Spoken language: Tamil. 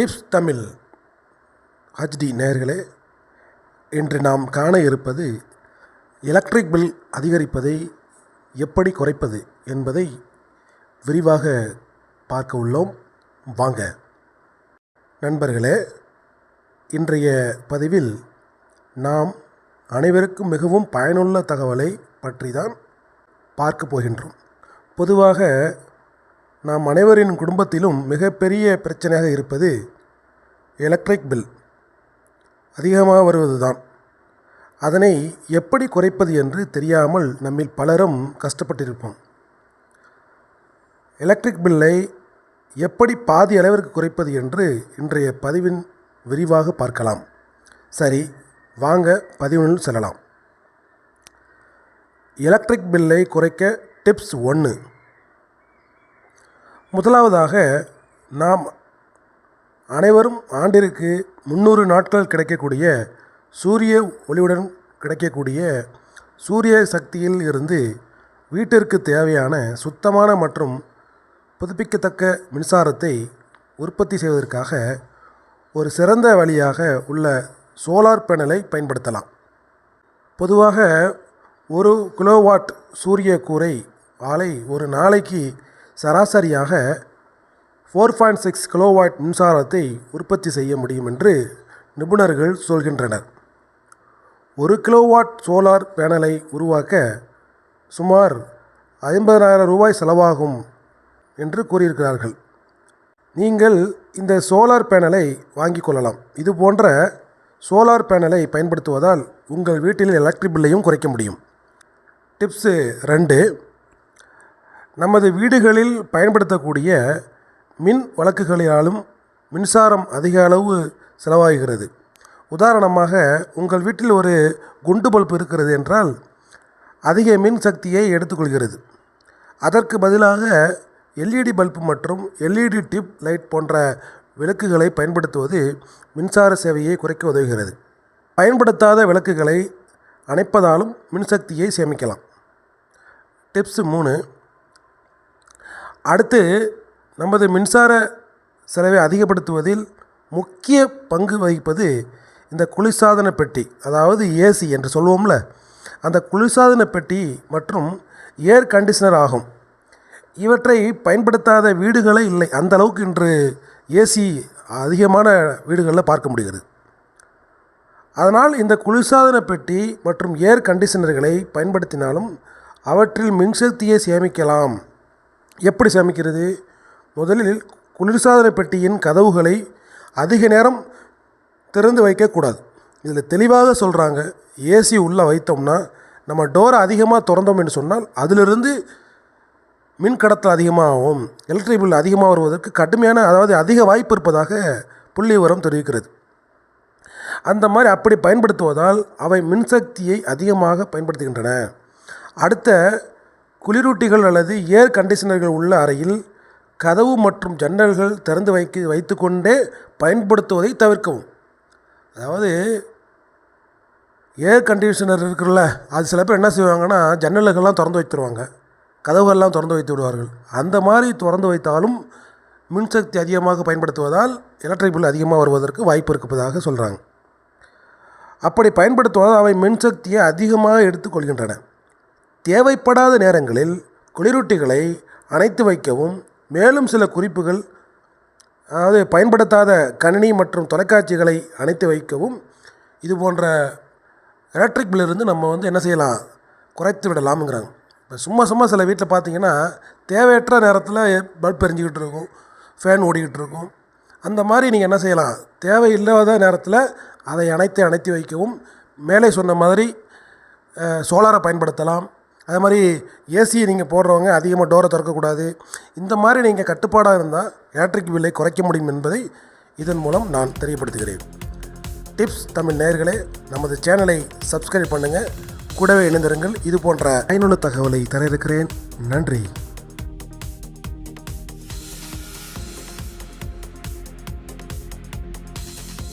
டிப்ஸ் தமிழ் ஹச்டி நேர்களே இன்று நாம் காண இருப்பது எலக்ட்ரிக் பில் அதிகரிப்பதை எப்படி குறைப்பது என்பதை விரிவாக பார்க்க உள்ளோம். வாங்க. நண்பர்களே இன்றைய பதிவில் நாம் அனைவருக்கும் மிகவும் பயனுள்ள தகவலை பற்றி தான் பார்க்க போகின்றோம். பொதுவாக நாம் அனைவரின் குடும்பத்திலும் மிகப்பெரிய பிரச்சனையாக இருப்பது எலக்ட்ரிக் பில் அதிகமாக வருவது தான் அதனை எப்படி குறைப்பது என்று தெரியாமல் நம்மில் பலரும் கஷ்டப்பட்டிருப்போம். எலக்ட்ரிக் பில்லை எப்படி பாதி அளவிற்கு குறைப்பது என்று இன்றைய பதிவின் விரிவாக பார்க்கலாம். சரி வாங்க பதிவினுள் செல்லலாம். எலக்ட்ரிக் பில்லை குறைக்க டிப்ஸ் ஒன்று முதலாவதாக நாம் அனைவரும் ஆண்டிற்கு முந்நூறு நாட்கள் கிடைக்கக்கூடிய சூரிய ஒளியுடன் கிடைக்கக்கூடிய சூரிய சக்தியில் இருந்து வீட்டிற்கு தேவையான சுத்தமான மற்றும் புதுப்பிக்கத்தக்க மின்சாரத்தை உற்பத்தி செய்வதற்காக ஒரு சிறந்த வழியாக உள்ள சோலார் பேனலை பயன்படுத்தலாம். பொதுவாக ஒரு கிலோவாட் சூரிய கூரை ஆலை ஒரு நாளைக்கு சராசரியாக ஃபோர் பாயிண்ட் சிக்ஸ் கிலோவாட் மின்சாரத்தை உற்பத்தி செய்ய முடியும் என்று நிபுணர்கள் சொல்கின்றனர். ஒரு கிலோவாட் சோலார் பேனலை உருவாக்க சுமார் ஐம்பதாயிரம் ரூபாய் செலவாகும் என்று கூறியிருக்கிறார்கள். நீங்கள் இந்த சோலார் பேனலை வாங்கிக் கொள்ளலாம். இது போன்ற சோலார் பேனலை பயன்படுத்துவதால் உங்கள் வீட்டில் எலக்ட்ரிக் பில்லையும் குறைக்க முடியும். டிப்ஸு ரெண்டு நமது வீடுகளில் பயன்படுத்தக்கூடிய மின் வழக்குகளினாலும் மின்சாரம் அதிக அளவு செலவாகிறது. உதாரணமாக உங்கள் வீட்டில் ஒரு குண்டு பல்ப் இருக்கிறது என்றால் அதிக மின் சக்தியை எடுத்துக்கொள்கிறது. அதற்கு பதிலாக எல்இடி பல்ப் மற்றும் எல்இடி டிப் லைட் போன்ற விளக்குகளை பயன்படுத்துவது மின்சார சேவையை குறைக்க உதவுகிறது. பயன்படுத்தாத விளக்குகளை அணைப்பதாலும் மின்சக்தியை சேமிக்கலாம். டிப்ஸ் மூணு அடுத்து நமது மின்சார செலவை அதிகப்படுத்துவதில் முக்கிய பங்கு வகிப்பது இந்த குளிர்சாதன பெட்டி அதாவது ஏசி என்று சொல்லுவோம்ல அந்த குளிர்சாதன பெட்டி மற்றும் ஏர் கண்டிஷனர் ஆகும். இவற்றை பயன்படுத்தாத வீடுகளே இல்லை. அந்த அளவுக்கு இன்று ஏசி அதிகமான வீடுகளில் பார்க்க முடிகிறது. அதனால் இந்த குளிர்சாதன பெட்டி மற்றும் ஏர் கண்டிஷனர்களை பயன்படுத்தினாலும் அவற்றில் மின்சக்தியை சேமிக்கலாம். எப்படி சமைக்கிறது? முதலில் குளிர்சாதன பெட்டியின் கதவுகளை அதிக நேரம் திறந்து வைக்கக்கூடாது. இதில் தெளிவாக சொல்கிறாங்க ஏசி உள்ளே வைத்தோம்னா நம்ம டோரை அதிகமாக திறந்தோம் என்று சொன்னால் அதிலிருந்து மின் கடத்தல் அதிகமாகும். எலக்ட்ரிக் பில் அதிகமாக வருவதற்கு கடுமையான அதாவது அதிக வாய்ப்பு இருப்பதாக புள்ளி விவரம் தெரிவிக்கிறது. அந்த மாதிரி அப்படி பயன்படுத்துவதால் அவை மின்சக்தியை அதிகமாக பயன்படுத்துகின்றன. அடுத்த குளிரூட்டிகள் அல்லது ஏர் கண்டிஷனர்கள் உள்ள அறையில் கதவு மற்றும் ஜன்னல்கள் திறந்து வைக்க வைத்துக்கொண்டே பயன்படுத்துவதை தவிர்க்கவும். அதாவது ஏர் கண்டிஷனர் இருக்குல்ல அது சில பேர் என்ன செய்வாங்கன்னா ஜன்னல்கள்லாம் திறந்து வைத்துருவாங்க. கதவுகள்லாம் திறந்து வைத்து விடுவார்கள். அந்த மாதிரி திறந்து வைத்தாலும் மின்சக்தி அதிகமாக பயன்படுத்துவதால் எலக்ட்ரிக் பில் அதிகமாக வருவதற்கு வாய்ப்பு இருப்பதாக சொல்கிறாங்க அப்படி பயன்படுத்துவதால் அவை மின்சக்தியை அதிகமாக எடுத்துக்கொள்கின்றன. தேவைப்படாத நேரங்களில் குளிரூட்டிகளை அணைத்து வைக்கவும். மேலும் சில குறிப்புகள் அதாவது பயன்படுத்தாத கணினி மற்றும் தொலைக்காட்சிகளை அணைத்து வைக்கவும். இது போன்ற எலக்ட்ரிக் பில்லிருந்து நம்ம வந்து என்ன செய்யலாம்? குறைத்து விடலாமுங்கிறாங்க. இப்போ சும்மா சும்மா சில வீட்டில் பார்த்தீங்கன்னா தேவையற்ற நேரத்தில் பல்ப் எரிஞ்சிக்கிட்டு இருக்கும் ஃபேன் ஓடிக்கிட்டு இருக்கும். அந்த மாதிரி நீங்கள் என்ன செய்யலாம்? தேவையில்லாத நேரத்தில் அதை அணைத்து அணைத்து வைக்கவும். மேலே சொன்ன மாதிரி சோலாரை பயன்படுத்தலாம். அது மாதிரி ஏசியை நீங்கள் போடுறவங்க அதிகமாக டோரை திறக்கக்கூடாது. இந்த மாதிரி நீங்கள் கட்டுப்பாடாக இருந்தால் எலக்ட்ரிக் பில்லை குறைக்க முடியும் என்பதை இதன் மூலம் நான் தெரியப்படுத்துகிறேன். டிப்ஸ் தமிழ் நேயர்களே நமது சேனலை சப்ஸ்கிரைப் பண்ணுங்கள் கூடவே இணைந்திருங்கள். இது போன்ற பயனுள்ள தகவலை தர இருக்கிறேன். நன்றி.